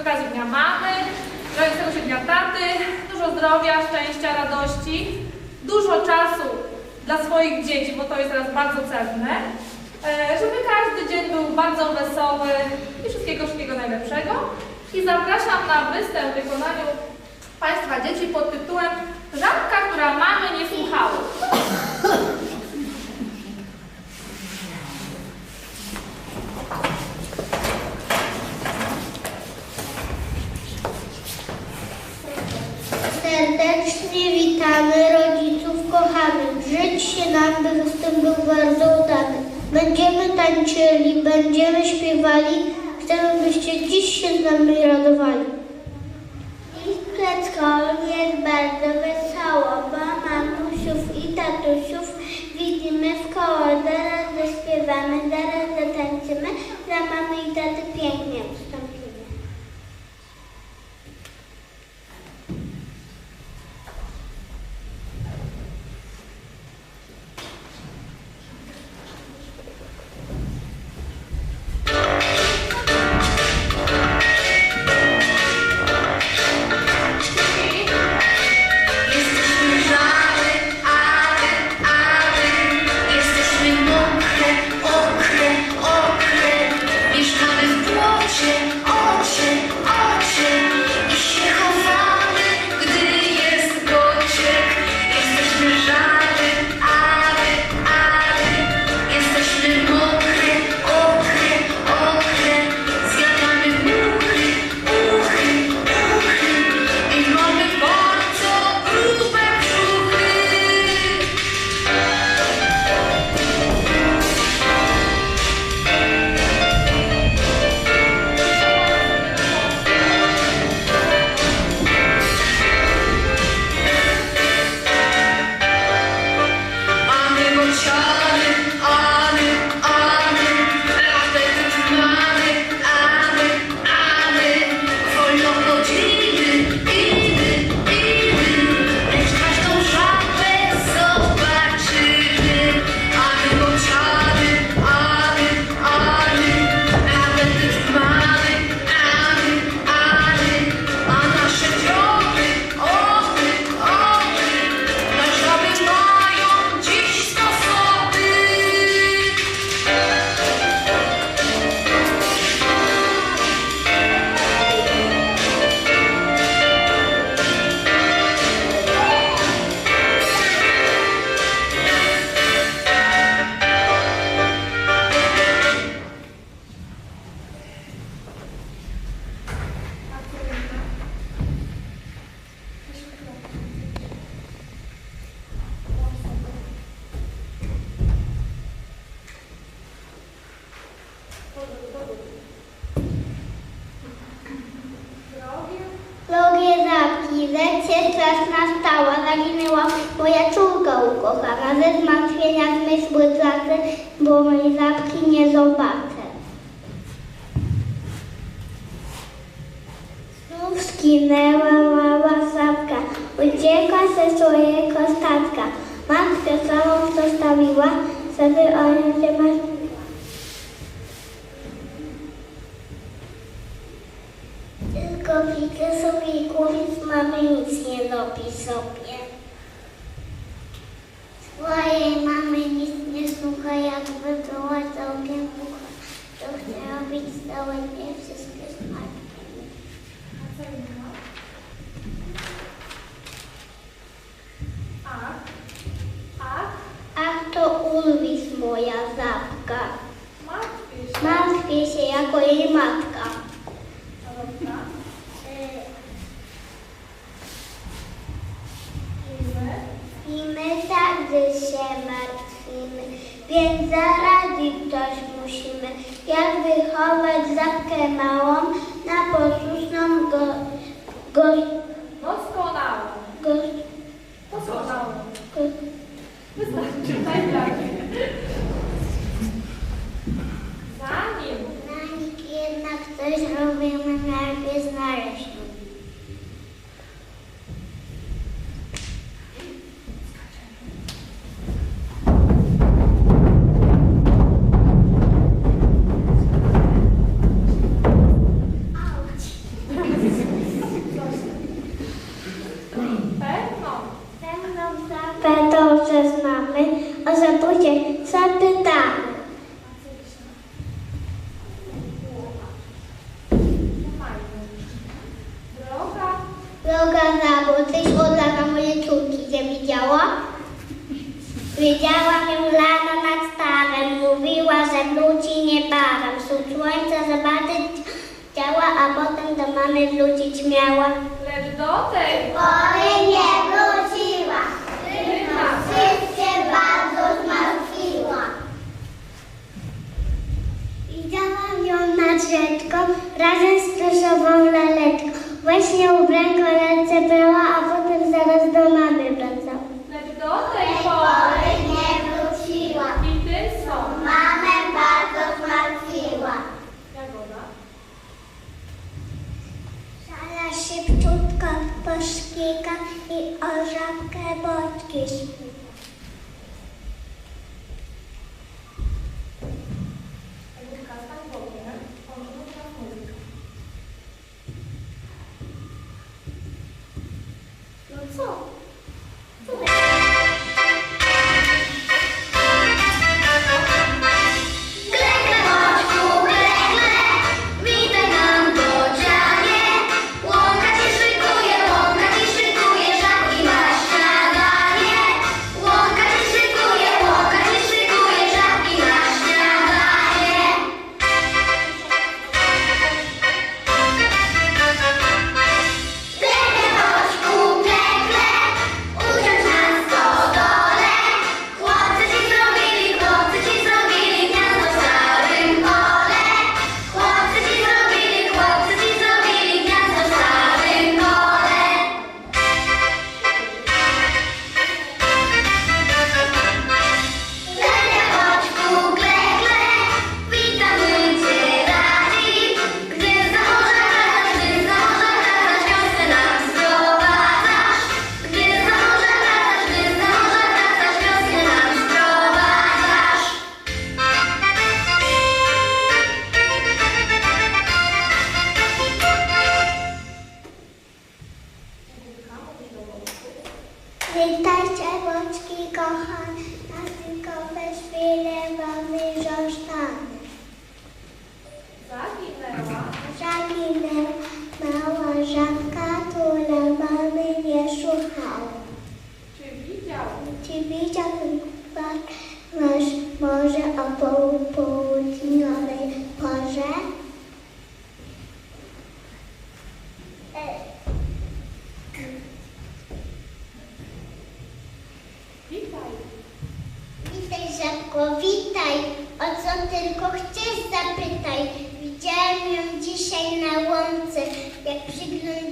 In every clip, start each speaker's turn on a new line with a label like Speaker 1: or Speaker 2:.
Speaker 1: okazji Dnia Mamy, rodzającego się Dnia Taty, dużo zdrowia, szczęścia, radości, dużo czasu dla swoich dzieci, bo to jest teraz bardzo cenne, e, żeby każdy dzień był bardzo wesoły i wszystkiego, wszystkiego najlepszego. I zapraszam na występ w wykonaniu Państwa dzieci pod tytułem Żabka, która mamy nie słuchała.
Speaker 2: By występ był bardzo udany. Będziemy tańczyli, będziemy śpiewali. Chcemy, byście dziś się z nami radowali. I w przedszkolu jest bardzo wesoło, bo mamusiów i tatusiów widzimy w koło. Zaraz zaśpiewamy, zaraz zatańczymy, dla mamy i taty pięknie
Speaker 3: w
Speaker 2: czas nastała, zaginęła moja córka ukochana, ze zmartwienia zmysły tracę, bo mojej żabki nie zobaczę. Znów skinęła mała żabka, uciekła ze swojego statka. Matkę samą zostawiła, żeby o nią się Tylko widzę sobie głowiec mamy nic nie robi sobie. Swojej mamy nic nie słucha, jakby była całkiem głucha. To chce robić całe dnie wszystkie smaczki.
Speaker 1: Ach, ach,
Speaker 2: Ach, to Ulwis moja zapka.
Speaker 1: martwię się.
Speaker 2: Martwię się jako jej matka. Więc zaradzić coś musimy, jak wychować zapkę małą Widziałam ją lano nad stawem, mówiła, że wróci niebawem. Wśród słońca zobaczyć chciała, a potem do mamy wrócić miała.
Speaker 1: Lecz do tej
Speaker 2: pory nie wróciła,
Speaker 1: tylko
Speaker 2: wszyscy bardzo zmartwiła. Widziałam ją nad rzeczką, razem z pluszową laletką. Właśnie ubranko ręce brała, a potem zaraz do mamy wracała.
Speaker 1: Lecz do tej pory
Speaker 2: szybciutka poszkiga
Speaker 1: i
Speaker 2: o żabkę
Speaker 3: botki
Speaker 2: Witajcie, boczki kochane.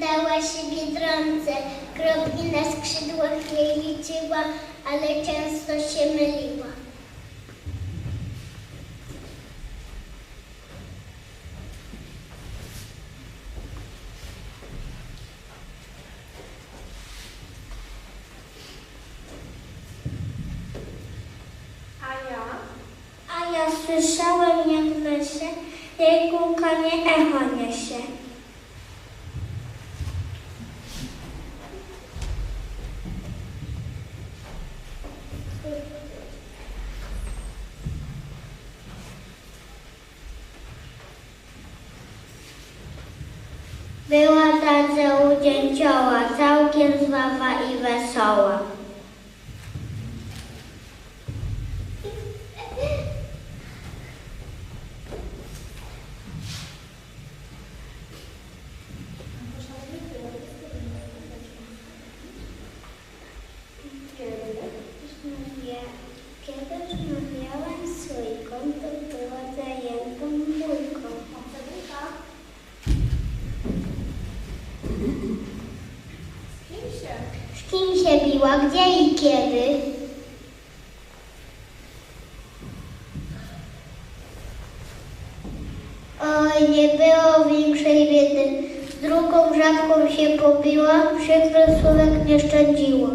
Speaker 2: Dała się biedronce, kropki na skrzydłach jej liczyła, ale często się myliła. dzięcioła, całkiem zława i wesoła.
Speaker 1: nam się
Speaker 2: kresulek nie szczędziło.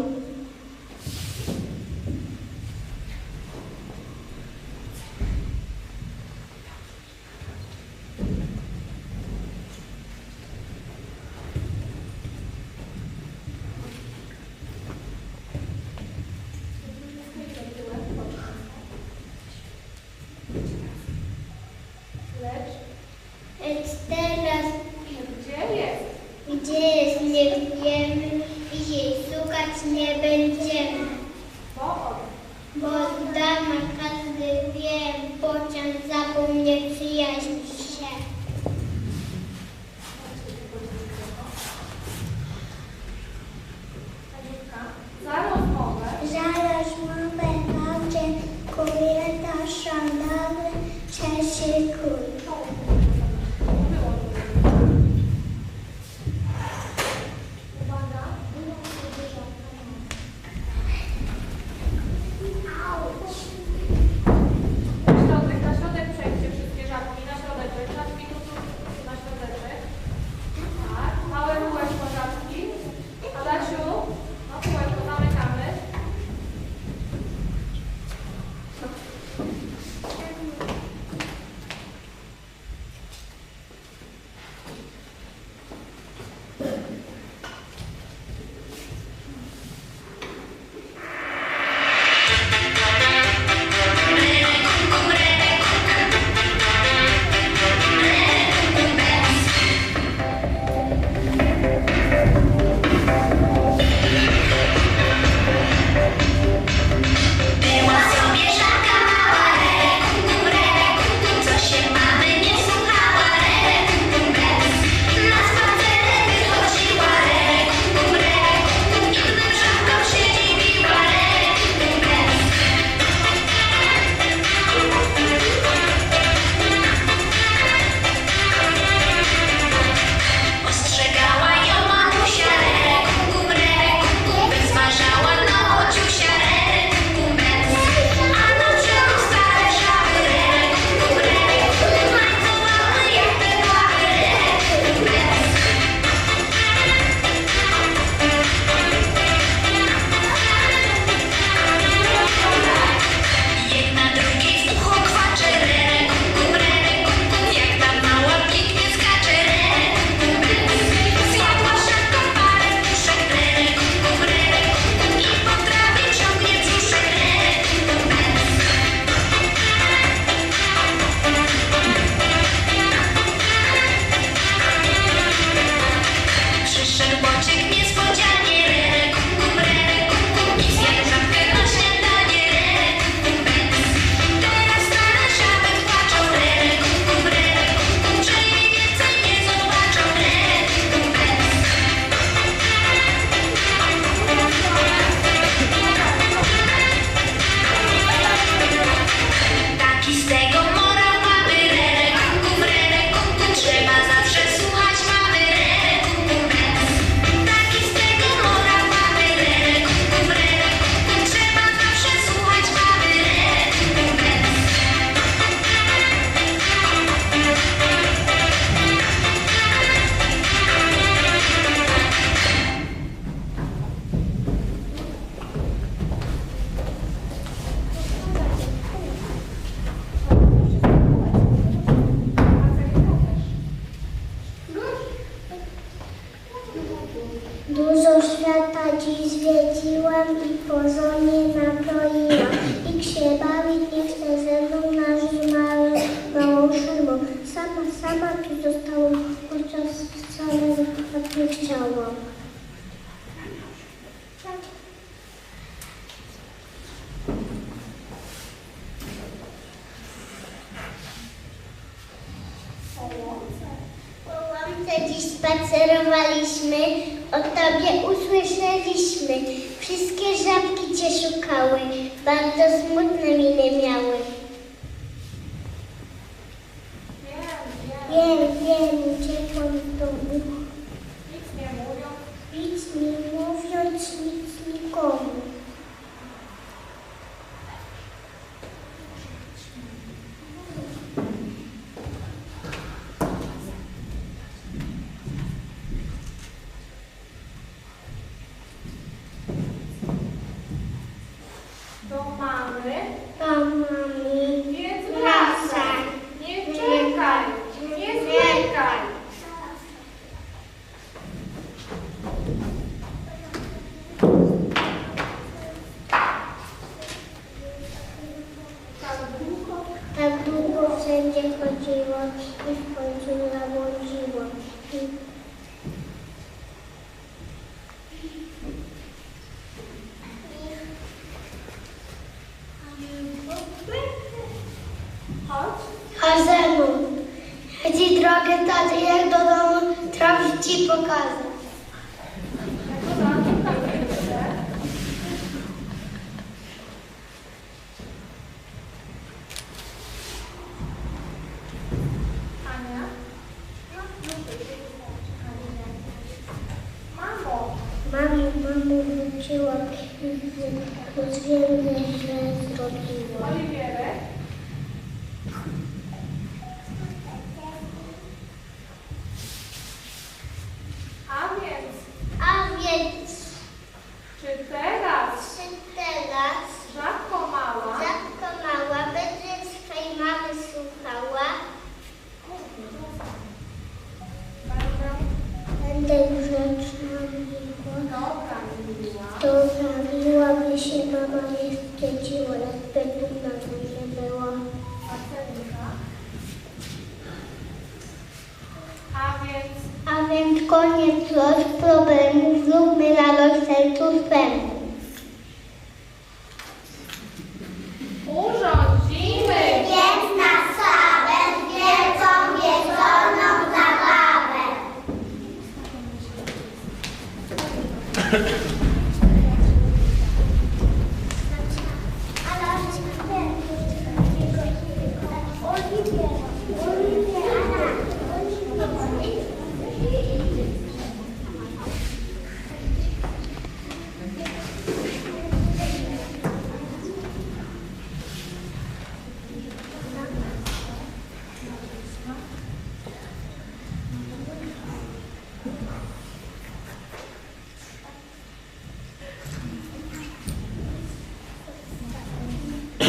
Speaker 2: Matki cię szukały, bardzo smutne miny miały. 我
Speaker 1: 不会
Speaker 2: 唱
Speaker 1: 歌，我不会跳舞。
Speaker 2: Jim National Rugby World.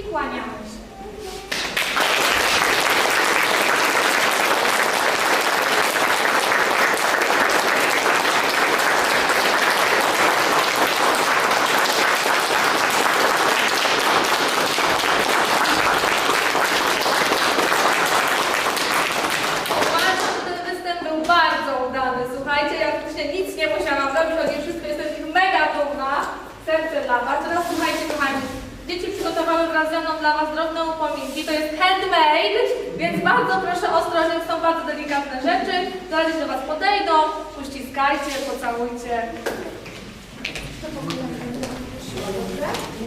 Speaker 2: i
Speaker 1: kłaniamy się.